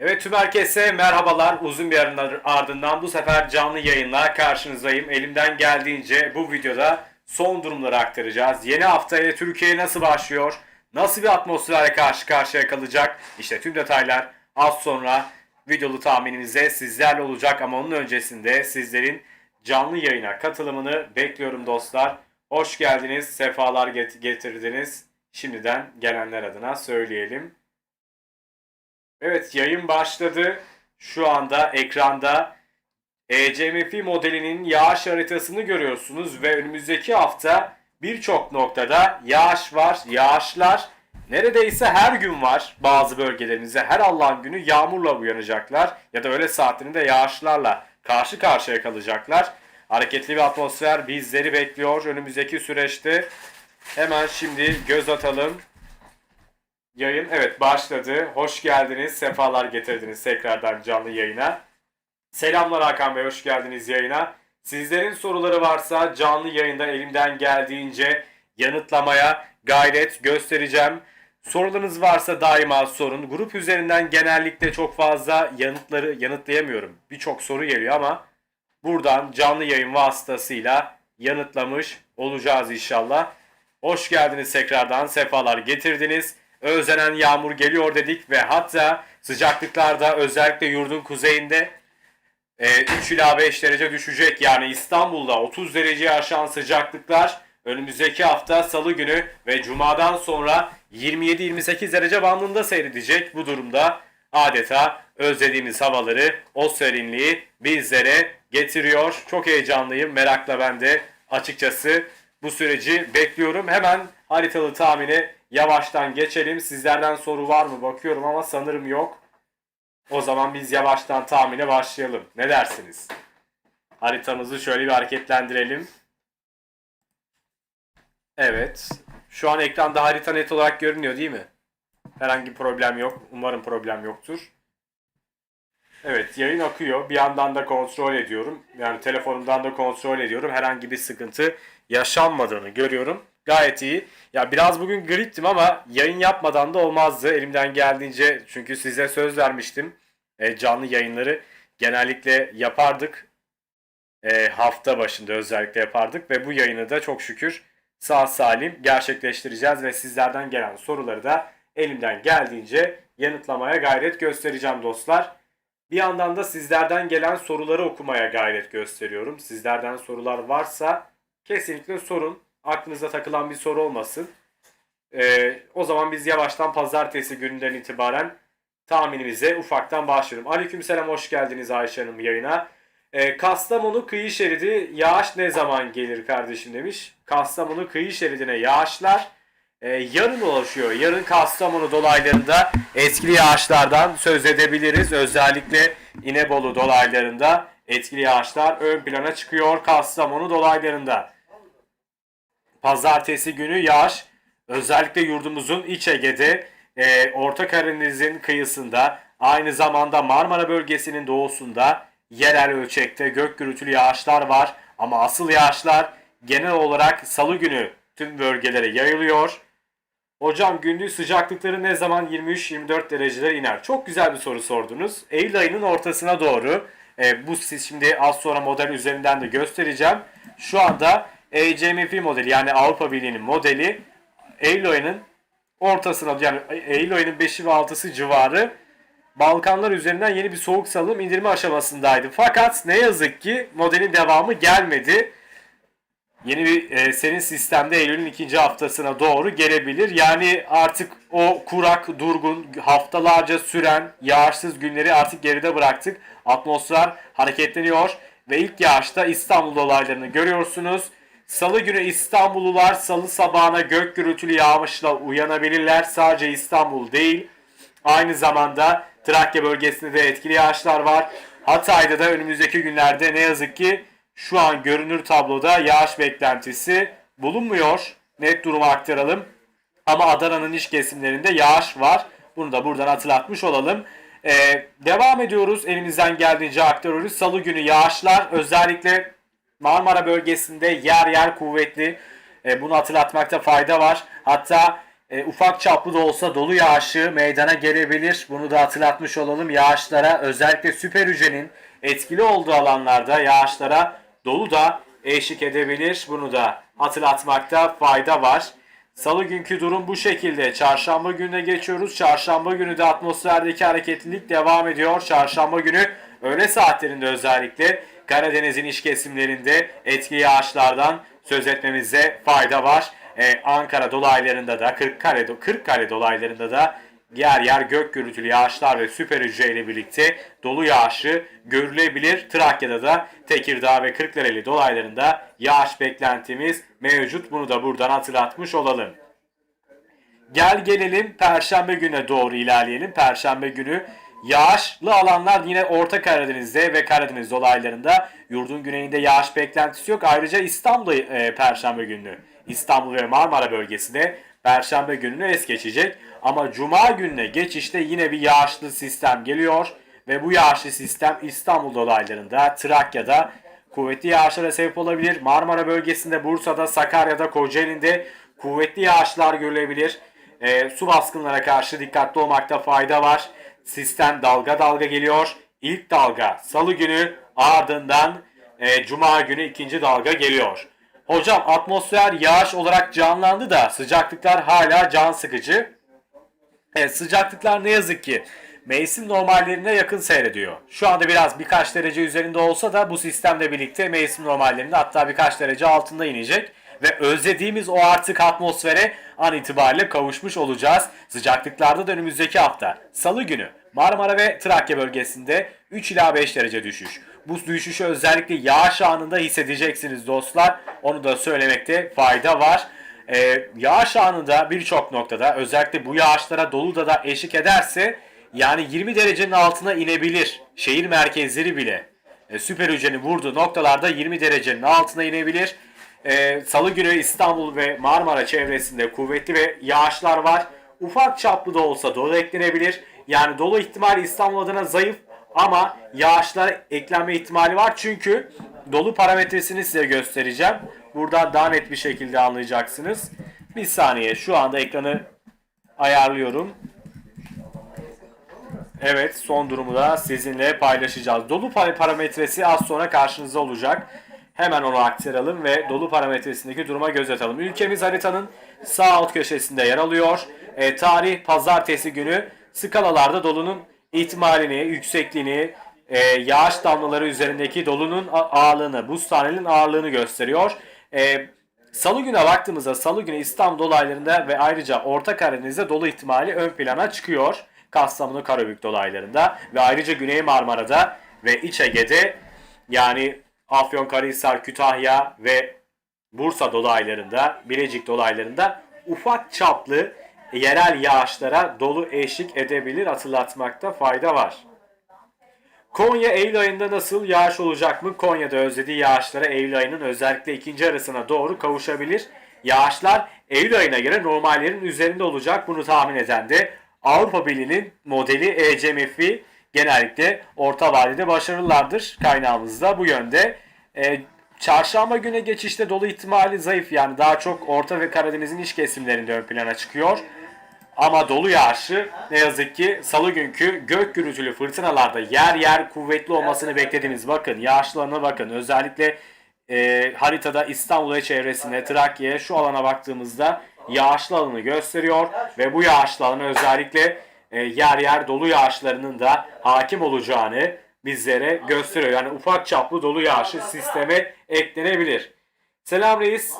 Evet tüm herkese merhabalar. Uzun bir aranın ardından bu sefer canlı yayınla karşınızdayım. Elimden geldiğince bu videoda son durumları aktaracağız. Yeni haftaya Türkiye nasıl başlıyor? Nasıl bir atmosferle karşı karşıya kalacak? İşte tüm detaylar az sonra videolu tahminimizde sizlerle olacak ama onun öncesinde sizlerin canlı yayına katılımını bekliyorum dostlar. Hoş geldiniz, sefalar get- getirdiniz. Şimdiden gelenler adına söyleyelim. Evet yayın başladı. Şu anda ekranda ECMF modelinin yağış haritasını görüyorsunuz ve önümüzdeki hafta birçok noktada yağış var. Yağışlar neredeyse her gün var bazı bölgelerimize. Her Allah'ın günü yağmurla uyanacaklar ya da öğle saatlerinde yağışlarla karşı karşıya kalacaklar. Hareketli bir atmosfer bizleri bekliyor önümüzdeki süreçte. Hemen şimdi göz atalım. Yayın evet başladı. Hoş geldiniz. Sefalar getirdiniz tekrardan canlı yayına. Selamlar Hakan Bey. Hoş geldiniz yayına. Sizlerin soruları varsa canlı yayında elimden geldiğince yanıtlamaya gayret göstereceğim. Sorularınız varsa daima sorun. Grup üzerinden genellikle çok fazla yanıtları yanıtlayamıyorum. Birçok soru geliyor ama buradan canlı yayın vasıtasıyla yanıtlamış olacağız inşallah. Hoş geldiniz tekrardan. Sefalar getirdiniz. Özlenen yağmur geliyor dedik ve hatta sıcaklıklarda özellikle yurdun kuzeyinde e, 3 ila 5 derece düşecek. Yani İstanbul'da 30 dereceye aşan sıcaklıklar önümüzdeki hafta salı günü ve cumadan sonra 27-28 derece bandında seyredecek. Bu durumda adeta özlediğimiz havaları, o serinliği bizlere getiriyor. Çok heyecanlıyım. Merakla ben de açıkçası bu süreci bekliyorum. Hemen haritalı tahmini yavaştan geçelim. Sizlerden soru var mı bakıyorum ama sanırım yok. O zaman biz yavaştan tahmine başlayalım. Ne dersiniz? Haritamızı şöyle bir hareketlendirelim. Evet. Şu an ekranda harita net olarak görünüyor değil mi? Herhangi problem yok. Umarım problem yoktur. Evet yayın akıyor. Bir yandan da kontrol ediyorum. Yani telefonumdan da kontrol ediyorum. Herhangi bir sıkıntı yaşanmadığını görüyorum. Gayet iyi. Ya biraz bugün griptim ama yayın yapmadan da olmazdı. Elimden geldiğince çünkü size söz vermiştim. E, canlı yayınları genellikle yapardık. E, hafta başında özellikle yapardık ve bu yayını da çok şükür sağ salim gerçekleştireceğiz ve sizlerden gelen soruları da elimden geldiğince yanıtlamaya gayret göstereceğim dostlar. Bir yandan da sizlerden gelen soruları okumaya gayret gösteriyorum. Sizlerden sorular varsa kesinlikle sorun. Aklınıza takılan bir soru olmasın. Ee, o zaman biz yavaştan pazartesi gününden itibaren tahminimize ufaktan başlayalım. Aleykümselam hoş geldiniz Ayşe Hanım yayına. Ee, Kastamonu kıyı şeridi yağış ne zaman gelir kardeşim demiş. Kastamonu kıyı şeridine yağışlar e, yarın ulaşıyor. Yarın Kastamonu dolaylarında etkili yağışlardan söz edebiliriz. Özellikle İnebolu dolaylarında etkili yağışlar ön plana çıkıyor Kastamonu dolaylarında. Pazartesi günü yağış özellikle yurdumuzun iç Ege'de, e, Orta Karadeniz'in kıyısında, aynı zamanda Marmara bölgesinin doğusunda yerel ölçekte gök gürültülü yağışlar var. Ama asıl yağışlar genel olarak salı günü tüm bölgelere yayılıyor. Hocam gündüz sıcaklıkları ne zaman 23-24 derecelere iner? Çok güzel bir soru sordunuz. Eylül ayının ortasına doğru e, bu siz şimdi az sonra model üzerinden de göstereceğim. Şu anda ECMF modeli yani Avrupa Birliği'nin modeli ayının ortasına yani ayının 5'i ve 6'sı civarı Balkanlar üzerinden yeni bir soğuk salınım indirme aşamasındaydı. Fakat ne yazık ki modelin devamı gelmedi yeni bir e, serin sistemde Eylül'ün ikinci haftasına doğru gelebilir. Yani artık o kurak, durgun, haftalarca süren yağışsız günleri artık geride bıraktık. Atmosfer hareketleniyor ve ilk yağışta İstanbul olaylarını görüyorsunuz. Salı günü İstanbullular salı sabahına gök gürültülü yağışla uyanabilirler. Sadece İstanbul değil. Aynı zamanda Trakya bölgesinde de etkili yağışlar var. Hatay'da da önümüzdeki günlerde ne yazık ki şu an görünür tabloda yağış beklentisi bulunmuyor. Net durumu aktaralım. Ama Adana'nın iç kesimlerinde yağış var. Bunu da buradan hatırlatmış olalım. Ee, devam ediyoruz. Elimizden geldiğince aktarıyoruz. Salı günü yağışlar özellikle Marmara bölgesinde yer yer kuvvetli. Ee, bunu hatırlatmakta fayda var. Hatta e, ufak çaplı da olsa dolu yağışı meydana gelebilir. Bunu da hatırlatmış olalım. Yağışlara özellikle süper hücrenin etkili olduğu alanlarda yağışlara dolu da eşlik edebilir. Bunu da hatırlatmakta fayda var. Salı günkü durum bu şekilde. Çarşamba gününe geçiyoruz. Çarşamba günü de atmosferdeki hareketlilik devam ediyor. Çarşamba günü öğle saatlerinde özellikle Karadeniz'in iç kesimlerinde etkili yağışlardan söz etmemize fayda var. Ee, Ankara dolaylarında da Kırıkkale, Kırıkkale dolaylarında da yer yer gök gürültülü yağışlar ve süper hücre ile birlikte dolu yağışı görülebilir. Trakya'da da Tekirdağ ve Kırklareli dolaylarında yağış beklentimiz mevcut. Bunu da buradan hatırlatmış olalım. Gel gelelim Perşembe güne doğru ilerleyelim. Perşembe günü yağışlı alanlar yine Orta Karadeniz'de ve Karadeniz dolaylarında yurdun güneyinde yağış beklentisi yok. Ayrıca İstanbul'da e, Perşembe günü İstanbul ve Marmara bölgesi de Perşembe gününü es geçecek. Ama Cuma gününe geçişte yine bir yağışlı sistem geliyor. Ve bu yağışlı sistem İstanbul dolaylarında, Trakya'da kuvvetli yağışlara sebep olabilir. Marmara bölgesinde, Bursa'da, Sakarya'da, Kocaeli'nde kuvvetli yağışlar görülebilir. E, su baskınlara karşı dikkatli olmakta fayda var. Sistem dalga dalga geliyor. İlk dalga salı günü ardından e, cuma günü ikinci dalga geliyor. Hocam atmosfer yağış olarak canlandı da sıcaklıklar hala can sıkıcı. Evet, sıcaklıklar ne yazık ki mevsim normallerine yakın seyrediyor. Şu anda biraz birkaç derece üzerinde olsa da bu sistemle birlikte mevsim normallerinde hatta birkaç derece altında inecek. Ve özlediğimiz o artık atmosfere an itibariyle kavuşmuş olacağız. Sıcaklıklarda da önümüzdeki hafta salı günü Marmara ve Trakya bölgesinde 3 ila 5 derece düşüş. Bu düşüşü özellikle yağış anında hissedeceksiniz dostlar. Onu da söylemekte fayda var. Ee, yağış anında birçok noktada özellikle bu yağışlara dolu da da eşlik ederse yani 20 derecenin altına inebilir. Şehir merkezleri bile e, süper hücrenin vurduğu noktalarda 20 derecenin altına inebilir. Ee, Salı günü İstanbul ve Marmara çevresinde kuvvetli ve yağışlar var. Ufak çaplı da olsa dolu eklenebilir. Yani dolu ihtimali İstanbul adına zayıf ama yağışlar eklenme ihtimali var. Çünkü dolu parametresini size göstereceğim. Burada daha net bir şekilde anlayacaksınız. Bir saniye şu anda ekranı ayarlıyorum. Evet son durumu da sizinle paylaşacağız. Dolu parametresi az sonra karşınızda olacak. Hemen onu aktaralım ve dolu parametresindeki duruma göz atalım. Ülkemiz haritanın sağ alt köşesinde yer alıyor. E, tarih pazartesi günü skalalarda dolunun ihtimalini, yüksekliğini, e, yağış damlaları üzerindeki dolunun ağırlığını, buz tanenin ağırlığını gösteriyor. E, Salı güne baktığımızda Salı günü İstanbul dolaylarında ve ayrıca Orta Karadeniz'de dolu ihtimali ön plana çıkıyor. Kastamonu Karabük dolaylarında ve ayrıca Güney Marmara'da ve İç Ege'de yani Afyonkarahisar, Kütahya ve Bursa dolaylarında, Bilecik dolaylarında ufak çaplı yerel yağışlara dolu eşlik edebilir hatırlatmakta fayda var. Konya Eylül ayında nasıl yağış olacak mı? Konya'da özlediği yağışlara Eylül ayının özellikle ikinci arasına doğru kavuşabilir. Yağışlar Eylül ayına göre normallerin üzerinde olacak. Bunu tahmin eden de Avrupa Birliği'nin modeli ECMF'i genellikle orta vadede başarılılardır. Kaynağımızda bu yönde. E, çarşamba güne geçişte dolu ihtimali zayıf yani daha çok Orta ve Karadeniz'in iç kesimlerinde ön plana çıkıyor. Ama dolu yağışı ne yazık ki salı günkü gök gürültülü fırtınalarda yer yer kuvvetli olmasını beklediğimiz bakın yağışlarına bakın özellikle e, haritada İstanbul ve çevresinde Trakya'ya şu alana baktığımızda yağışlı alanı gösteriyor ve bu yağışlı alanı özellikle e, yer yer dolu yağışlarının da hakim olacağını bizlere gösteriyor. Yani ufak çaplı dolu yağışı sisteme eklenebilir. Selam reis.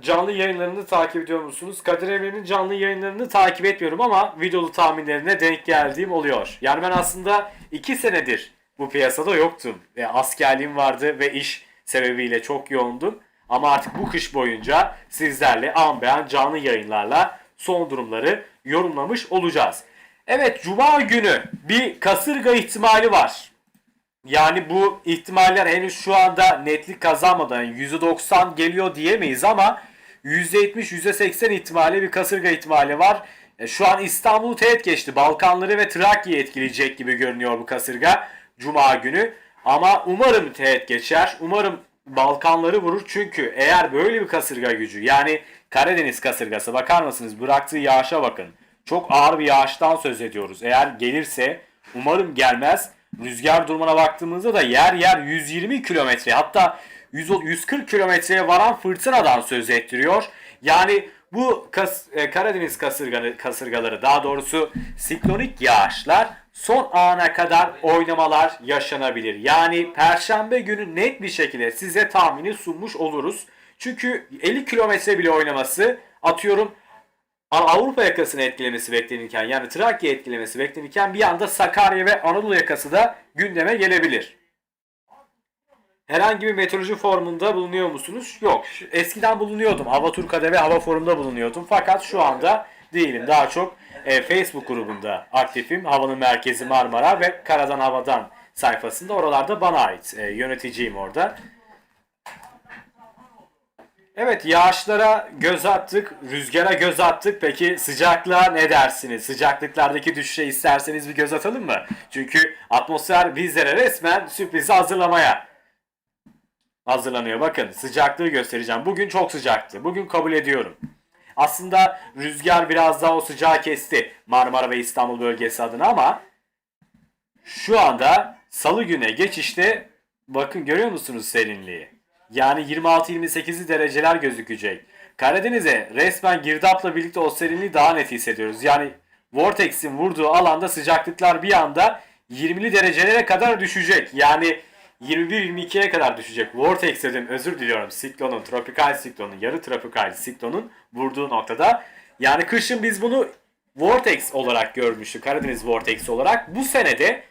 Canlı yayınlarını takip ediyor musunuz? Kadir Emre'nin canlı yayınlarını takip etmiyorum ama videolu tahminlerine denk geldiğim oluyor. Yani ben aslında 2 senedir bu piyasada yoktum. E, askerliğim vardı ve iş sebebiyle çok yoğundum. Ama artık bu kış boyunca sizlerle an beyan canlı yayınlarla son durumları yorumlamış olacağız. Evet Cuma günü bir kasırga ihtimali var. Yani bu ihtimaller henüz şu anda netlik kazanmadan %90 geliyor diyemeyiz ama %70 %80 ihtimali bir kasırga ihtimali var. E, şu an İstanbul'u teğet geçti. Balkanları ve Trakya'yı etkileyecek gibi görünüyor bu kasırga Cuma günü. Ama umarım teğet geçer. Umarım Balkanları vurur. Çünkü eğer böyle bir kasırga gücü yani Karadeniz kasırgası bakar mısınız? Bıraktığı yağışa bakın. Çok ağır bir yağıştan söz ediyoruz. Eğer gelirse umarım gelmez. Rüzgar durumuna baktığımızda da yer yer 120 kilometre hatta 100 140 kilometreye varan fırtınadan söz ettiriyor. Yani bu kas, e, Karadeniz kasırganı, kasırgaları daha doğrusu siklonik yağışlar son ana kadar oynamalar yaşanabilir. Yani perşembe günü net bir şekilde size tahmini sunmuş oluruz. Çünkü 50 kilometre bile oynaması atıyorum Avrupa yakasını etkilemesi beklenirken yani Trakya etkilemesi beklenirken bir anda Sakarya ve Anadolu yakası da gündeme gelebilir. Herhangi bir meteoroloji formunda bulunuyor musunuz? Yok. Eskiden bulunuyordum. Hava Turka'da ve Hava Forum'da bulunuyordum. Fakat şu anda değilim. Daha çok e, Facebook grubunda aktifim. Havanın merkezi Marmara ve Karadan Havadan sayfasında. Oralarda bana ait. E, yöneticiyim orada. Evet yağışlara göz attık, rüzgara göz attık. Peki sıcaklığa ne dersiniz? Sıcaklıklardaki düşüşe isterseniz bir göz atalım mı? Çünkü atmosfer bizlere resmen sürprizi hazırlamaya hazırlanıyor. Bakın sıcaklığı göstereceğim. Bugün çok sıcaktı. Bugün kabul ediyorum. Aslında rüzgar biraz daha o sıcağı kesti Marmara ve İstanbul bölgesi adına ama şu anda salı güne geçişte bakın görüyor musunuz serinliği? Yani 26-28 dereceler gözükecek. Karadeniz'e resmen girdapla birlikte o serinliği daha net hissediyoruz. Yani Vortex'in vurduğu alanda sıcaklıklar bir anda 20'li derecelere kadar düşecek. Yani 21-22'ye kadar düşecek. Vortex dedim özür diliyorum. Siklonun, tropikal siklonun, yarı tropikal siklonun vurduğu noktada. Yani kışın biz bunu Vortex olarak görmüştük. Karadeniz Vortex olarak. Bu senede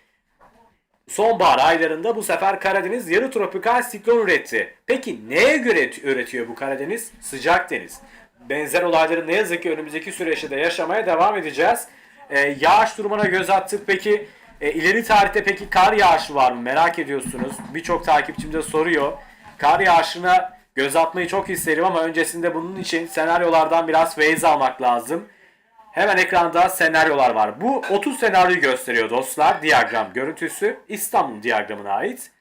sonbahar aylarında bu sefer Karadeniz yarı tropikal siklon üretti. Peki neye göre üretiyor bu Karadeniz? Sıcak deniz. Benzer olayları ne yazık ki önümüzdeki süreçte de yaşamaya devam edeceğiz. Ee, yağış durumuna göz attık. Peki e, ileri tarihte peki kar yağışı var mı? Merak ediyorsunuz. Birçok takipçim de soruyor. Kar yağışına göz atmayı çok isterim ama öncesinde bunun için senaryolardan biraz feyiz almak lazım. Hemen ekranda senaryolar var. Bu 30 senaryoyu gösteriyor dostlar. Diyagram görüntüsü İstanbul diyagramına ait.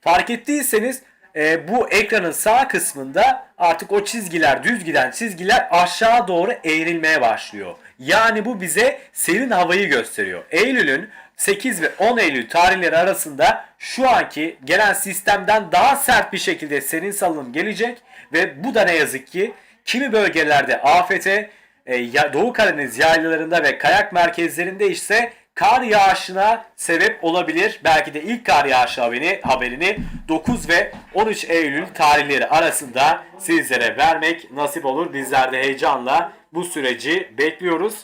Fark ettiyseniz e, bu ekranın sağ kısmında artık o çizgiler, düz giden çizgiler aşağı doğru eğrilmeye başlıyor. Yani bu bize serin havayı gösteriyor. Eylül'ün 8 ve 10 Eylül tarihleri arasında şu anki gelen sistemden daha sert bir şekilde serin salınım gelecek ve bu da ne yazık ki kimi bölgelerde afete, e, Doğu Karadeniz yaylalarında ve kayak merkezlerinde ise kar yağışına sebep olabilir. Belki de ilk kar yağışı haberini, haberini 9 ve 13 Eylül tarihleri arasında sizlere vermek nasip olur. Bizler de heyecanla bu süreci bekliyoruz.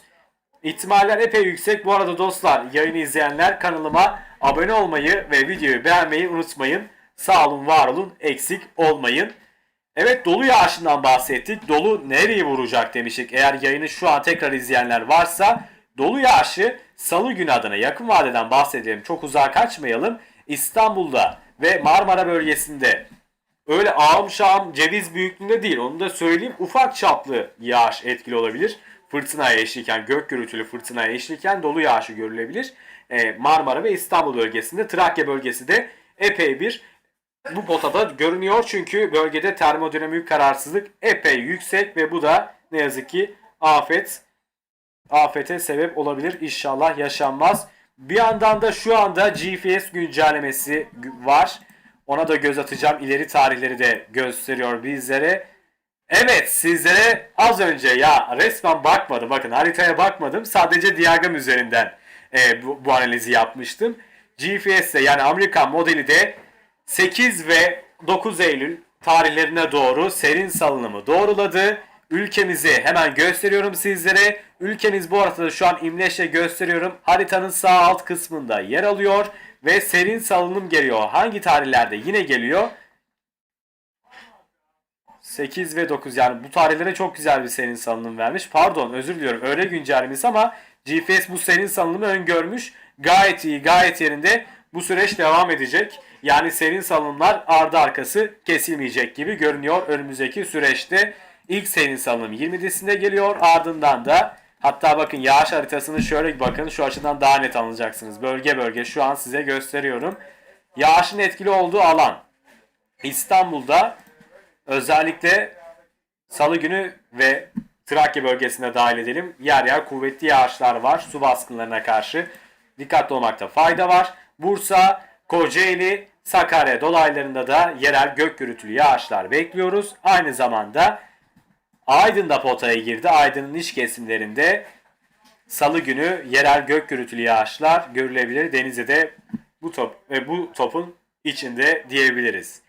İhtimaller epey yüksek. Bu arada dostlar yayını izleyenler kanalıma abone olmayı ve videoyu beğenmeyi unutmayın. Sağ olun, var olun, eksik olmayın. Evet dolu yağışından bahsettik. Dolu nereye vuracak demiştik. Eğer yayını şu an tekrar izleyenler varsa dolu yağışı salı günü adına yakın vadeden bahsedelim. Çok uzağa kaçmayalım. İstanbul'da ve Marmara bölgesinde öyle ağım şağım ceviz büyüklüğünde değil onu da söyleyeyim. Ufak çaplı yağış etkili olabilir. Fırtınaya eşliken, gök gürültülü fırtınaya eşliken dolu yağışı görülebilir. Ee, Marmara ve İstanbul bölgesinde, Trakya bölgesi de epey bir bu potada görünüyor çünkü bölgede termodinamik kararsızlık epey yüksek ve bu da ne yazık ki afet afete sebep olabilir. İnşallah yaşanmaz. Bir yandan da şu anda GPS güncellemesi var. Ona da göz atacağım. İleri tarihleri de gösteriyor bizlere. Evet sizlere az önce ya resmen bakmadım. Bakın haritaya bakmadım. Sadece diyagram üzerinden e, bu, bu analizi yapmıştım. GPS'te yani Amerikan modeli de 8 ve 9 Eylül tarihlerine doğru serin salınımı doğruladı. Ülkemizi hemen gösteriyorum sizlere. Ülkemiz bu arada şu an imleçle gösteriyorum. Haritanın sağ alt kısmında yer alıyor ve serin salınım geliyor. Hangi tarihlerde yine geliyor? 8 ve 9 yani bu tarihlere çok güzel bir serin salınım vermiş. Pardon özür diliyorum öyle güncellemesi ama GPS bu serin salınımı öngörmüş. Gayet iyi gayet yerinde bu süreç devam edecek. Yani serin salınımlar ardı arkası kesilmeyecek gibi görünüyor önümüzdeki süreçte. İlk serin salınım 20'sinde geliyor ardından da hatta bakın yağış haritasını şöyle bakın şu açıdan daha net anlayacaksınız. Bölge bölge şu an size gösteriyorum. Yağışın etkili olduğu alan İstanbul'da özellikle Salı günü ve Trakya bölgesine dahil edelim. Yer yer kuvvetli yağışlar var su baskınlarına karşı. Dikkatli olmakta fayda var. Bursa, Kocaeli, Sakarya dolaylarında da yerel gök gürültülü yağışlar bekliyoruz. Aynı zamanda Aydın da potaya girdi. Aydın'ın iç kesimlerinde Salı günü yerel gök gürültülü yağışlar görülebilir. Denizde de bu top ve bu topun içinde diyebiliriz.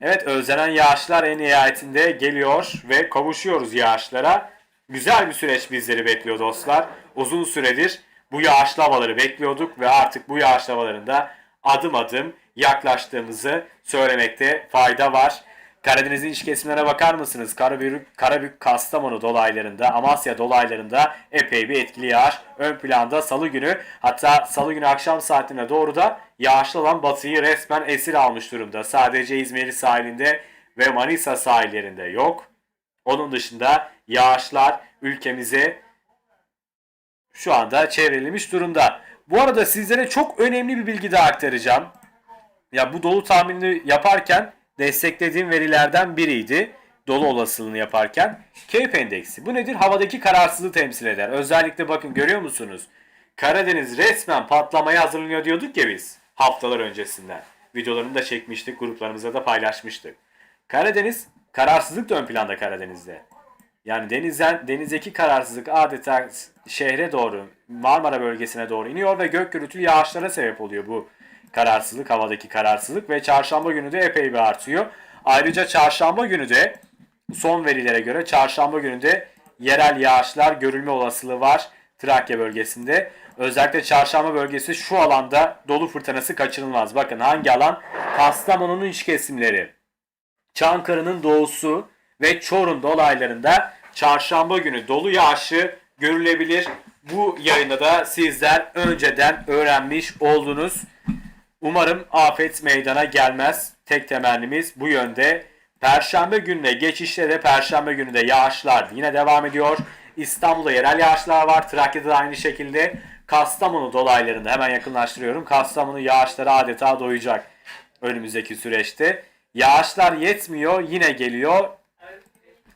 Evet özlenen yağışlar en nihayetinde geliyor ve kavuşuyoruz yağışlara. Güzel bir süreç bizleri bekliyor dostlar. Uzun süredir bu yağışlı havaları bekliyorduk ve artık bu yağışlı havalarında adım adım yaklaştığımızı söylemekte fayda var. Karadeniz'in iç kesimlerine bakar mısınız? Karabük, Karabük Kastamonu dolaylarında, Amasya dolaylarında epey bir etkili yağış ön planda salı günü. Hatta salı günü akşam saatlerine doğru da yağışlı olan batıyı resmen esir almış durumda. Sadece İzmir sahilinde ve Manisa sahillerinde yok. Onun dışında yağışlar ülkemize şu anda çevrilmiş durumda. Bu arada sizlere çok önemli bir bilgi daha aktaracağım. Ya bu dolu tahminini yaparken desteklediğim verilerden biriydi. Dolu olasılığını yaparken. Cape endeksi. Bu nedir? Havadaki kararsızlığı temsil eder. Özellikle bakın görüyor musunuz? Karadeniz resmen patlamaya hazırlanıyor diyorduk ya biz haftalar öncesinden. Videolarını da çekmiştik, gruplarımıza da paylaşmıştık. Karadeniz, kararsızlık da ön planda Karadeniz'de. Yani denizden denizdeki kararsızlık adeta şehre doğru, Marmara bölgesine doğru iniyor ve gök gürültülü yağışlara sebep oluyor bu kararsızlık, havadaki kararsızlık ve çarşamba günü de epey bir artıyor. Ayrıca çarşamba günü de son verilere göre çarşamba günü de yerel yağışlar görülme olasılığı var Trakya bölgesinde. Özellikle çarşamba bölgesi şu alanda dolu fırtınası kaçınılmaz. Bakın hangi alan? Kastamonu'nun iç kesimleri. Çankırı'nın doğusu ve Çorum dolaylarında çarşamba günü dolu yağışı görülebilir. Bu yayında da sizler önceden öğrenmiş oldunuz. Umarım afet meydana gelmez. Tek temennimiz bu yönde. Perşembe gününe geçişte de Perşembe günü de yağışlar yine devam ediyor. İstanbul'da yerel yağışlar var. Trakya'da da aynı şekilde. Kastamonu dolaylarında hemen yakınlaştırıyorum. Kastamonu yağışları adeta doyacak önümüzdeki süreçte. Yağışlar yetmiyor yine geliyor.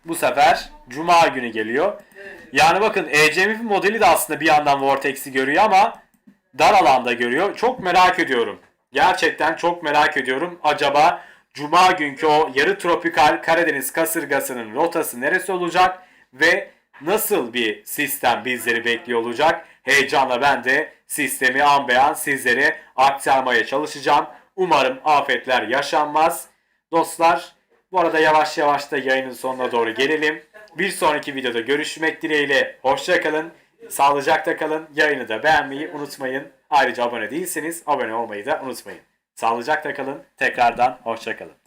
Bu sefer Cuma günü geliyor. Yani bakın ECMF modeli de aslında bir yandan Vortex'i görüyor ama dar alanda görüyor. Çok merak ediyorum. Gerçekten çok merak ediyorum. Acaba Cuma günkü o yarı tropikal Karadeniz kasırgasının rotası neresi olacak ve nasıl bir sistem bizleri bekliyor olacak? Heyecanla ben de sistemi an be an sizlere aktarmaya çalışacağım. Umarım afetler yaşanmaz. Dostlar bu arada yavaş yavaş da yayının sonuna doğru gelelim. Bir sonraki videoda görüşmek dileğiyle. Hoşçakalın. Sağlıcakla kalın. Yayını da beğenmeyi unutmayın. Ayrıca abone değilseniz abone olmayı da unutmayın. Sağlıcakla kalın. Tekrardan hoşçakalın.